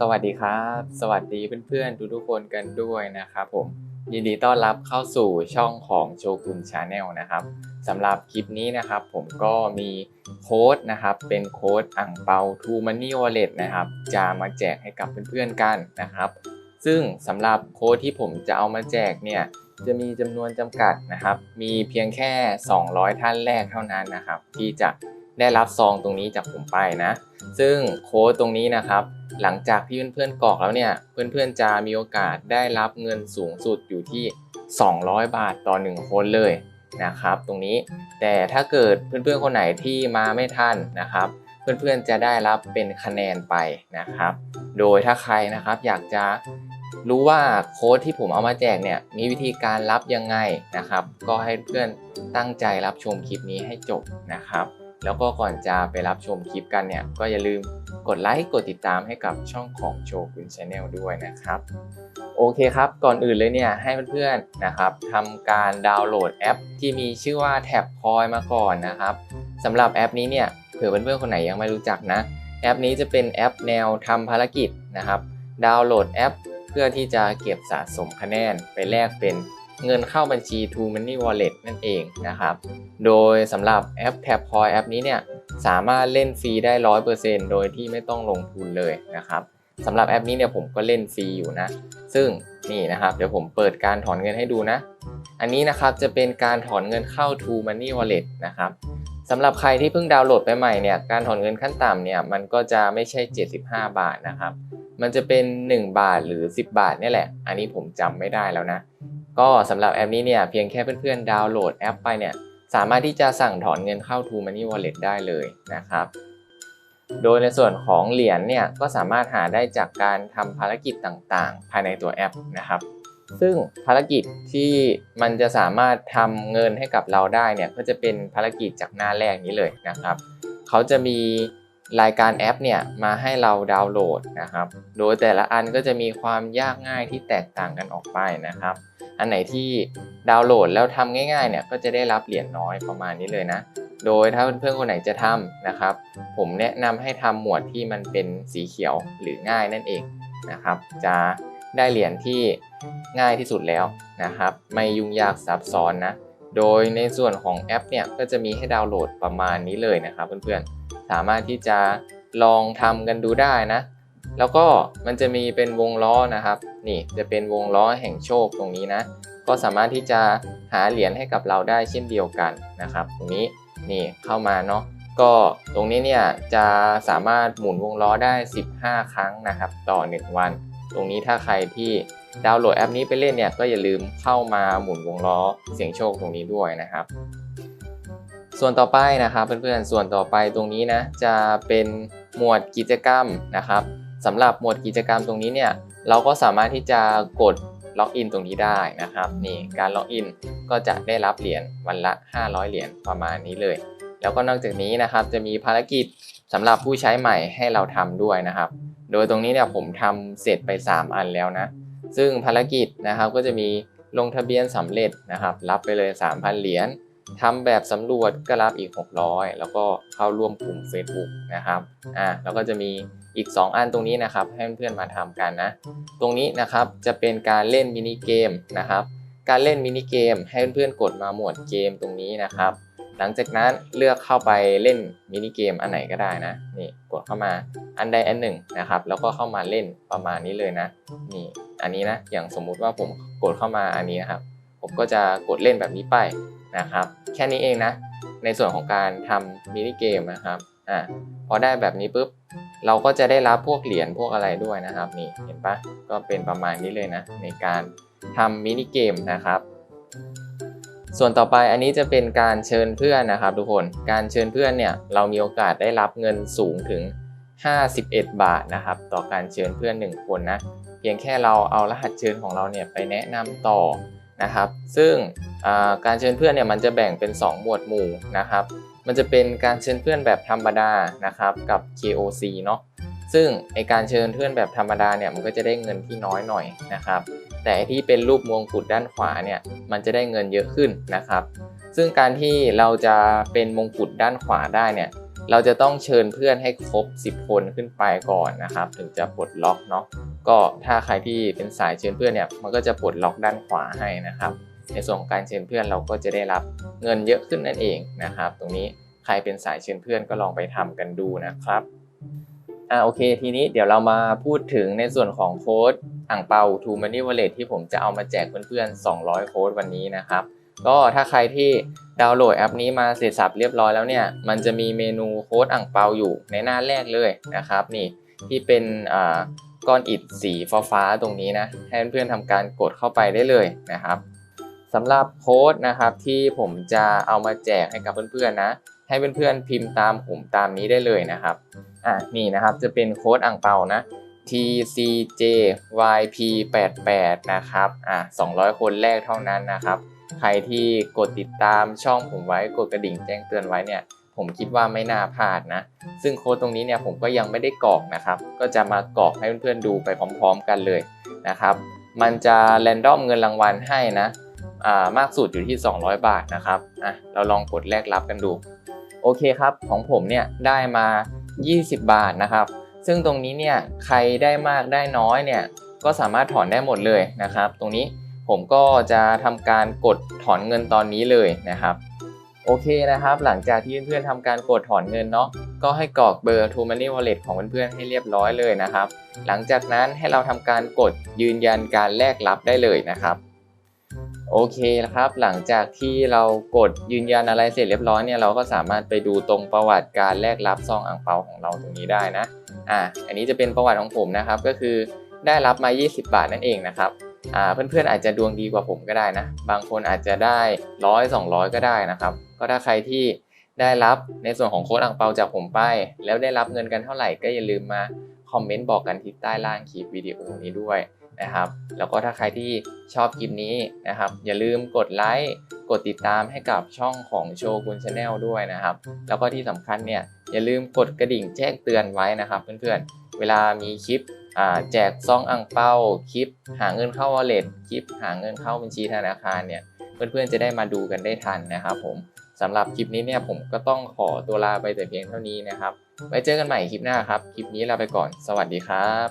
สวัสดีครับ สวัสดีเพื่อนๆทุกๆคนกันด้วยนะครับผมยินดีต้อนรับเข้าสู่ช่องของโชกุนชาแนลนะครับสำหรับคลิปนี้นะครับ ผมก็มีโค้ดนะครับเป็นโค้ดอ่างเปา To Money Wallet นะครับจะมาแจกให้กับเพื่อนๆกันนะครับ ซึ่งสำหรับโค้ดที่ผมจะเอามาแจกเนี่ยจะมีจำนวนจำกัดนะครับ มีเพียงแค่ 200 ท่านแรกเท่านั้นนะครับ ที่จะได้รับซองตรงนี้จากผมไปนะ ซึ่งโค้ดตรงนี้นะครับ หลังจากที่เพื่อนๆกรอกแล้วเนี่ย เพื่อนๆจะมีโอกาสได้รับเงินสูงสุดอยู่ที่ 200 บาทต่อ 1 คนเลยนะครับ ตรงนี้แต่ถ้าเกิดเพื่อนๆคนไหนที่มาไม่ทันนะครับ เพื่อนๆจะได้รับเป็นคะแนนไปนะครับ โดยถ้าใครนะครับอยากจะรู้ว่าโค้ดที่ผมเอามาแจกเนี่ยมีวิธีการรับยังไงนะครับ ก็ให้เพื่อนตั้งใจรับชมคลิปนี้ให้จบนะครับ แล้วก็ก่อนจะไปรับชมคลิปกันเนี่ย ก็อย่าลืมกดไลค์กดติดตามให้กับช่องของโชกุนชาแนลด้วยนะครับ โอเคครับ ก่อนอื่นเลยเนี่ย ให้เพื่อนๆนะครับทำการดาวน์โหลดแอป ที่มีชื่อว่าแท็บคอยมาก่อนนะครับสำหรับแอปนี้เนี่ยเผื่อเพื่อนๆคนไหนยังไม่รู้จักนะ แอปนี้จะเป็นแอปแนวทำภารกิจนะครับ ดาวน์โหลดแอป เพื่อที่จะเก็บสะสมคะแนนไปแลกเป็น เงินเข้าบัญชี To Money Wallet นั่นเองนะครับ โดยสำหรับแอป Tap Coin แอปนี้เนี่ยสามารถเล่นฟรีได้ 100%โดยที่ไม่ต้องลงทุนเลยนะครับสำหรับแอปนี้เนี่ยผมก็เล่นฟรีอยู่นะ ซึ่งนี่นะครับเดี๋ยวผมเปิดการถอนเงินให้ดูนะ อันนี้นะครับจะเป็นการถอนเงินเข้า To Money Wallet นะครับสำหรับใครที่เพิ่งดาวน์โหลดไปใหม่เนี่ยการถอนเงินขั้นต่ำเนี่ยมันก็จะไม่ใช่ 75 บาทนะครับ มันจะเป็น 1 บาทหรือ 10 บาทนี่แหละ อันนี้ผมจำไม่ได้แล้วนะ ก็สำหรับแอปนี้เนี่ยเพียงแค่เพื่อนๆดาวน์โหลดแอปไปเนี่ยสามารถที่จะสั่งถอนเงินเข้า To Money Wallet ได้เลยนะครับ โดยในส่วนของเหรียญเนี่ยก็สามารถหาได้จากการทำภารกิจต่างๆ ภายในตัวแอปนะครับ ซึ่งภารกิจที่มันจะสามารถทำเงินให้กับเราได้เนี่ยก็จะเป็นภารกิจจากหน้าแรกนี้เลยนะครับ เขาจะมี รายการแอปเนี่ยมาให้เราดาวน์โหลดนะครับ โดยแต่ละอันก็จะมีความยากง่ายที่แตกต่างกันออกไปนะครับ อันไหนที่ดาวน์โหลดแล้วทำง่ายๆเนี่ยก็จะได้รับเหรียญน้อยประมาณนี้เลยนะ โดยถ้าเพื่อนๆคนไหนจะทำนะครับ ผมแนะนำให้ทำหมวดที่มันเป็นสีเขียวหรือง่ายนั่นเองนะครับ จะได้เหรียญที่ง่ายที่สุดแล้วนะครับ ไม่ยุ่งยากซับซ้อนนะ โดยในส่วนของแอปเนี่ยก็จะมีให้ดาวน์โหลดประมาณนี้เลยนะครับเพื่อนๆ สามารถที่จะลองทำกันดูได้นะ แล้วก็มันจะมีเป็นวงล้อนะครับ นี่จะเป็นวงล้อแห่งโชคตรงนี้นะ ก็สามารถที่จะหาเหรียญให้กับเราได้เช่นเดียวกันนะครับ ตรงนี้นี่เข้ามาเนาะก็ตรงนี้เนี่ยจะสามารถหมุนวงล้อได้ 15 ครั้งนะครับ ต่อ 1 วัน ตรงนี้ถ้าใครที่ ดาวน์โหลดแอปนี้ไปเล่นเนี่ยก็อย่าลืมเข้ามาหมุนวงล้อเสียงโชคตรงนี้ด้วยนะครับ ส่วนต่อไปนะครับเพื่อนๆส่วนต่อไปตรงนี้นะจะเป็นหมวดกิจกรรมนะครับสำหรับหมวดกิจกรรมตรงนี้เนี่ยเราก็สามารถที่จะกดล็อกอินตรงนี้ได้นะครับนี่การล็อกอินก็จะได้รับเหรียญวันละ 500 เหรียญประมาณนี้เลย แล้วก็นอกจากนี้นะครับจะมีภารกิจสำหรับผู้ใช้ใหม่ให้เราทำด้วยนะครับ โดยตรงนี้เนี่ยผมทำเสร็จไป 3 อันแล้วนะ ซึ่งภารกิจนะครับก็จะมีลงทะเบียนสำเร็จนะครับ รับไปเลย 3,000 เหรียญทำแบบสำรวจก็รับอีก 600 แล้วก็เข้าร่วมกลุ่ม Facebook นะครับอ่าแล้วก็จะมีอีก 2 อันตรงนี้นะครับ ให้เพื่อนๆมาทำกันนะ ตรงนี้นะครับจะเป็นการเล่นมินิเกมนะครับ การเล่นมินิเกมให้เพื่อนๆกดมาหมวดเกมตรงนี้นะครับ หลังจากนั้นเลือกเข้าไปเล่นมินิเกมอันไหนก็ได้นะนี่กดเข้ามาอันใดอันหนึ่งนะครับแล้วก็เข้ามาเล่นประมาณนี้เลยนะนี่อันนี้นะอย่างสมมุติว่าผมกดเข้ามาอันนี้นะครับ ผมก็จะกดเล่นแบบนี้ไปนะครับ แค่นี้เองนะ ในส่วนของการทำมินิเกมนะครับอ่าพอได้แบบนี้ปุ๊บเราก็จะได้รับพวกเหรียญพวกอะไรด้วยนะครับนี่เห็นปะก็เป็นประมาณนี้เลยนะ ในการทำมินิเกมนะครับ ส่วนต่อไปอันนี้จะเป็นการเชิญเพื่อนนะครับ ทุกคน การเชิญเพื่อนเนี่ยเรามีโอกาสได้รับเงินสูงถึง 51 บาทนะครับ ต่อการเชิญเพื่อน 1 คนนะ เพียงแค่เราเอารหัสเชิญของเราเนี่ยไปแนะนำต่อนะครับ ซึ่งการเชิญเพื่อนเนี่ยมันจะแบ่งเป็น 2 หมวดหมู่นะครับ มันจะเป็นการเชิญเพื่อนแบบธรรมดานะครับกับ KOC เนาะ ซึ่งไอการเชิญเพื่อนแบบธรรมดาเนี่ยมันก็จะได้เงินที่น้อยหน่อยนะครับ แต่ที่เป็นรูปมงกุฎด้านขวาเนี่ยมันจะได้เงินเยอะขึ้นนะครับ ซึ่งการที่เราจะเป็นมงกุฎด้านขวาได้เนี่ยเราจะต้องเชิญเพื่อนให้ครบ 10 คนขึ้นไปก่อนนะครับ ถึงจะปลดล็อกเนาะก็ถ้าใครที่เป็นสายเชิญเพื่อนเนี่ยมันก็จะปลดล็อกด้านขวาให้นะครับ ในส่วนของการเชิญเพื่อนเราก็จะได้รับเงินเยอะขึ้นนั่นเองนะครับ ตรงนี้ใครเป็นสายเชิญเพื่อนก็ลองไปทำกันดูนะครับ อ่าโอเค ทีนี้เดี๋ยวเรามาพูดถึงในส่วนของโค้ดอ่างเปา To Money Wallet ที่ผมจะเอามาแจกเพื่อนๆ 200 โค้ดวันนี้นะครับ ก็ถ้าใครที่ดาวน์โหลดแอปนี้มาเสร็จสับเรียบร้อยแล้วเนี่ย มันจะมีเมนูโค้ดอ่างเปาอยู่ในหน้าแรกเลยนะครับ นี่ที่เป็นอ่าก้อนอิฐสีฟ้าๆตรงนี้นะให้เพื่อนๆทำการกดเข้าไปได้เลยนะครับสำหรับโค้ดนะครับที่ผมจะเอามาแจกให้กับเพื่อนๆนะ ให้เพื่อนๆพิมพ์ตามผมตามนี้ได้เลยนะครับ อะนี่นะครับจะเป็นโค้ดอ่างเปานะ TCJYP88 นะครับอะ200 คนแรกเท่านั้นนะครับ ใครที่กดติดตามช่องผมไว้กดกระดิ่งแจ้งเตือนไว้เนี่ยผมคิดว่าไม่น่าพลาดนะ ซึ่งโค้ดตรงนี้เนี่ยผมก็ยังไม่ได้กรอกนะครับ ก็จะมากรอกให้เพื่อนๆดูไปพร้อมๆกันเลยนะครับ มันจะแรนดอมเงินรางวัลให้นะ อ่ามากสุดอยู่ที่ 200 บาทนะครับ อะ เราลองกดแลกรับกันดู โอเคครับ ของผมเนี่ยได้มา 20 บาทนะครับ ซึ่งตรงนี้เนี่ยใครได้มากได้น้อยเนี่ยก็สามารถถอนได้หมดเลยนะครับ ตรงนี้ผมก็จะทำการกดถอนเงินตอนนี้เลยนะครับโอเคนะครับ หลังจากที่เพื่อนๆทำการกดถอนเงินเนาะก็ให้กรอกเบอร์ t o Money Wallet ของเพื่อนๆให้เรียบร้อยเลยนะครับ หลังจากนั้นให้เราทำการกดยืนยันการแลกรับได้เลยนะครับ โอเคนะครับ หลังจากที่เรากดยืนยันอะไรเสร็จเรียบร้อยเนี่ยเราก็สามารถไปดูตรงประวัติการแลกรับซองอ่างเปาของเราตรงนี้ได้นะอ่าอันนี้จะเป็นประวัติของผมนะครับ ก็คือได้รับมา 20 บาทนั่นเองนะครับอ่าเพื่อนๆอาจจะดวงดีกว่าผมก็ได้นะ บางคนอาจจะได้ร้อยสองร้อยก็ได้นะครับ ก็ถ้าใครที่ได้รับในส่วนของโค้ดอ่างเปาจากผมไป แล้วได้รับเงินกันเท่าไหร่ก็อย่าลืมมาคอมเมนต์บอกกันที่ใต้ล่างคลิปวิดีโอนี้ด้วย นะครับ แล้วก็ถ้าใครที่ชอบคลิปนี้นะครับ อย่าลืมกดไลค์กดติดตามให้กับช่องของโชกุนชาแนลด้วยนะครับ แล้วก็ที่สำคัญเนี่ยอย่าลืมกดกระดิ่งแจ้งเตือนไว้นะครับ เพื่อนๆ เวลามีคลิปแจกซองอ่างเปาคลิป หาเงินเข้าวอลเล็ตคลิป หาเงินเข้าบัญชีธนาคารเนี่ยเพื่อนๆจะได้มาดูกันได้ทันนะครับผมสำหรับคลิปนี้เนี่ยผมก็ต้องขอตัวลาไปแต่เพียงเท่านี้นะครับ ไว้เจอกันใหม่คลิปหน้าครับ คลิปนี้ลาไปก่อน สวัสดีครับ